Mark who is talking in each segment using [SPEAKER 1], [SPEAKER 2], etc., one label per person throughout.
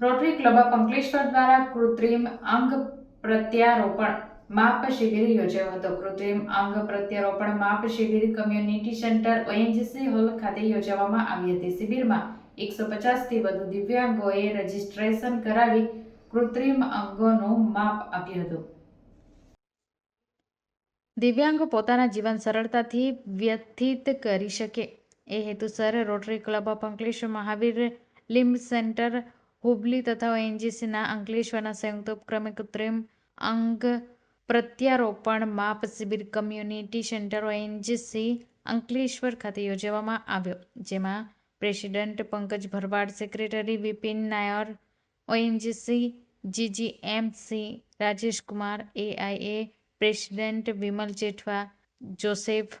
[SPEAKER 1] Rotary Club of Ankleshwar દ્વારા કૃત્રિમ અંગ પ્રત્યારોપણ માપ શિબિર યોજાયો હતો. કૃત્રિમ અંગ પ્રત્યારોપણ માપ શિબિર કમ્યુનિટી સેન્ટર ઓએનજીસી હોલ ખાતે યોજવામાં આવી હતી. શિબિરમાં એકસો પચાસથી વધુ દિવ્યાંગોએ રજીસ્ટ્રેશન કરાવી કૃત્રિમ અંગોનું માપ આપ્યું હતું. દિવ્યાંગો પોતાના જીવન સરળતાથી વ્યથિત કરી શકે. એ હેતુસર Rotary Club of Ankleshwar Mahavir limb centre Hubli તથા ઓએનજીસીના અંકલેશ્વરના સંયુક્ત ઉપક્રમે કૃત્રિમ અંગ પ્રત્યારોપણ માપ શિબિર કમ્યુનિટી સેન્ટર ઓએનજીસી અંકલેશ્વર ખાતે યોજવામાં આવ્યો જેમાં president Pankaj Bharwad secretary Vipin Nair ONGC GGMC Rajeshkumar AIA president Vimal Jethwa Joseph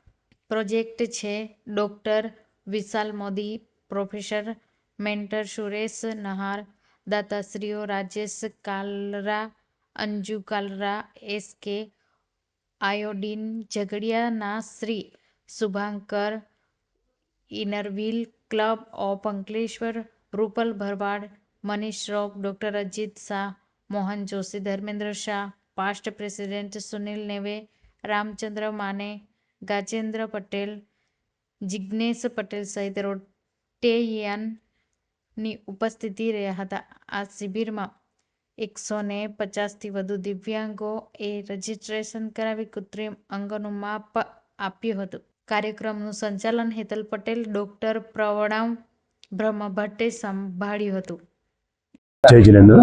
[SPEAKER 1] project છે doctor Vishal Modi professor mentor Suresh Nahar દાતાશ્રીઓ Rajesh Kalra, Anju Kalra, S K iodine ઝઘડિયાના Shri Shubhankar Inner Wheel Club of Ankleshwar, Rupal Bharwad, Manish Shroff doctor Ajit Shah, Mohan Joshi, Dharmendra Shah, past president Sunil Neve, Ramchandra Mane, Gajendra Patel Jignesh Patel સહિત રોટેરિયનની ઉપસ્થિતિ રહ્યા હતા. આ શિબિરમાં એકસો ને પચાસથી વધુ દિવ્યાંગો એ રજીસ્ટ્રેશન કરાવી કૃત્રિમ અંગનું માપ આપ્યું હતું. કાર્યક્રમનું સંચાલન હેતલ પટેલ, ડોક્ટર પ્રણવ બ્રહ્મભટ્ટે સંભાળ્યું હતું.
[SPEAKER 2] જય Jinendra.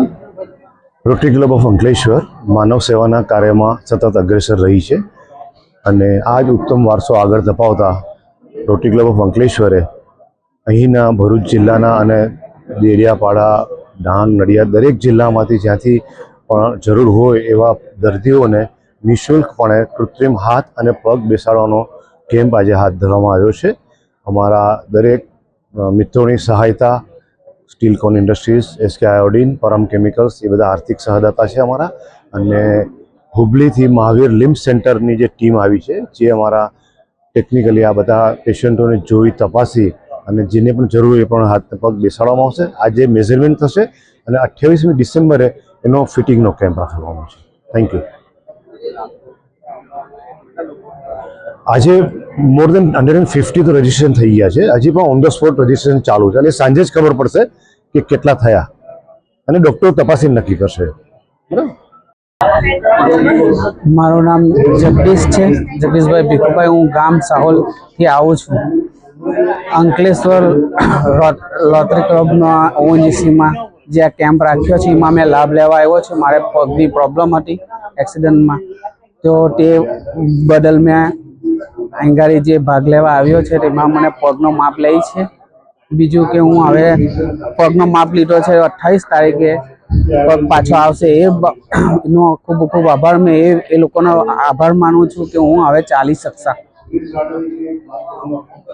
[SPEAKER 2] Rotary Club of Ankleshwar માનવ સેવાના કાર્યમાં સતત અગ્રેસર રહી છે અને આ જ ઉત્તમ વારસો આગળ ધપાવતા રોટરી ક્લબ ઓફ અંકલેશ્વરે અહીંના ભરૂચ જિલ્લાના અને દેડિયાપાડા, ડાંગ, નડિયાદ દરેક જિલ્લામાંથી જ્યાંથી પણ જરૂર હોય એવા દર્દીઓને નિઃશુલ્કપણે કૃત્રિમ હાથ અને પગ બેસાડવાનો કેમ્પ આજે હાથ ધરવામાં આવ્યો છે. અમારા દરેક મિત્રોની સહાયતા, Steelcon Industries, SK iodine, Param chemicals, એ બધા આર્થિક સહદાતા છે અમારા. અને હુબલીથી મહાવીર લિમ્સ સેન્ટરની જે ટીમ આવી છે, જે અમારા ટેકનિકલી આ બધા પેશન્ટોને જોઈ, તપાસી અને જેને પણ જરૂર એ પણ હાથ પગ બેસાડવામાં આવશે. આજે મેઝરમેન્ટ થશે અને અઠ્યાવીસમી ડિસેમ્બરે એનો ફિટિંગનો કેમ્પ રાખવામાં આવશે. થેન્ક યુ આજે more than hundred and fifty તો રજીસ્ટ્રેશન થઈ ગયા છે. હજી પણ ઓન ધ સ્પોટ રજીસ્ટ્રેશન ચાલુ છે. અને સાંજે જ ખબર પડશે કે કેટલા થયા. અને ડૉક્ટર તપાસીને નક્કી કરશે. બરાબર?
[SPEAKER 3] મારું નામ જગદીશ છે. જગદીશભાઈ ભીખુભાઈ, હું ગામ સાહોલથી આવું છું. અંકલેશ્વર લોટરી ક્લબનો ઓએનજીસીમાં જે આ કેમ્પ રાખ્યો છે, એમાં મેં લાભ લેવા આવ્યો છું. મારે પગની પ્રોબ્લેમ હતી એક્સિડન્ટમાં. તો તે બદલ મેં અંગારી જે ભાગ લેવા આવ્યો છે, તેમાં મને પગનો માપ લે છે. બીજું કે હું હવે પગનો માપ લીધો છે અઠ્ઠાવીસ તારીખે. પગ પાછો આવશે એ નો ખૂબ ખૂબ આભાર. મેં એ એ લોકોનો આભાર માનું છું કે હું હવે ચાલી શકશા.